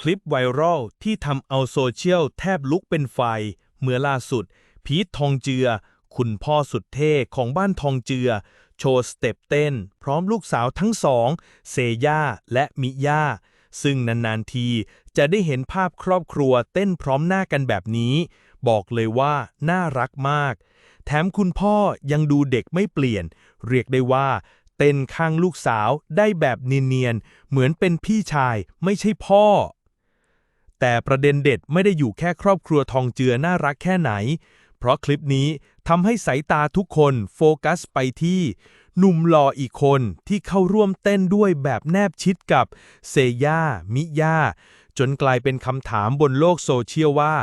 คลิปไวรัลที่ทำเอาโซเชียลแทบลุกเป็นไฟ เมื่อล่าสุด พีททองเจือ คุณพ่อสุดเท่ของบ้านทองเจือ โชว์สเต็ปเต้น พร้อมลูกสาวทั้งสอง เซย่าและมิย่า ซึ่งนานๆทีจะได้เห็นภาพครอบครัวเต้นพร้อมหน้ากันแบบนี้ บอกเลยว่าน่ารักมาก แถมคุณพ่อยังดูเด็กไม่เปลี่ยน เรียกได้ว่าเต้นข้างลูกสาวได้แบบเนียนๆเหมือนเป็นพี่ชายไม่ใช่พ่อ แต่ประเด็นเด็ดไม่ได้อยู่แค่ครอบครัวทองเจือน่ารักแค่ไหน เพราะคลิปนี้ทำให้สายตาทุกคนโฟกัสไปที่หนุ่มหล่ออีกคนที่เข้าร่วมเต้นด้วยแบบแนบชิดกับเซย่า มิย่า จนกลายเป็นคำถามบนโลกโซเชียลว่า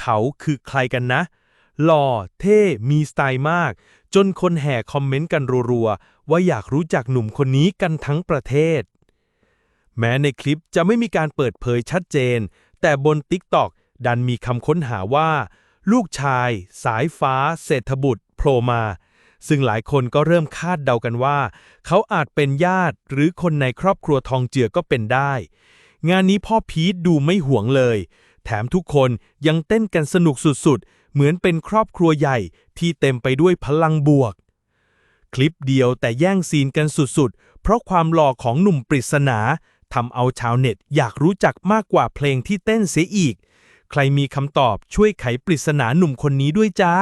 เขาคือใครกันนะ หล่อ เท่ มีสไตล์มาก จนคนแห่คอมเมนต์กันรัวๆ ว่าอยากรู้จักหนุ่มคนนี้กันทั้งประเทศ แม้ในคลิปจะไม่มีการเปิดเผยชัดเจน แต่บน TikTok ดันมีคำค้นหาว่า ลูกชาย สายฟ้า เศรษฐบุตรโผล่มา ซึ่งหลายคนก็เริ่มคาดเดากันว่า เขาอาจเป็นญาติหรือคนในครอบครัวทองเจือก็เป็นได้ งานนี้พ่อพีทดูไม่ห่วงเลย แถมทุกคนยังเต้นกันสนุกสุดๆ เหมือนเป็นครอบครัวใหญ่ที่เต็มไปด้วยพลังบวก คลิปเดียวแต่แย่งซีนกันสุดๆ เพราะความหล่อของหนุ่มปริศนา ทำเอาชาวเน็ตอยากรู้จักมากกว่าเพลงที่เต้นเสียอีก ใครมีคำตอบช่วยไขปริศนาหนุ่มคนนี้ด้วยจ้า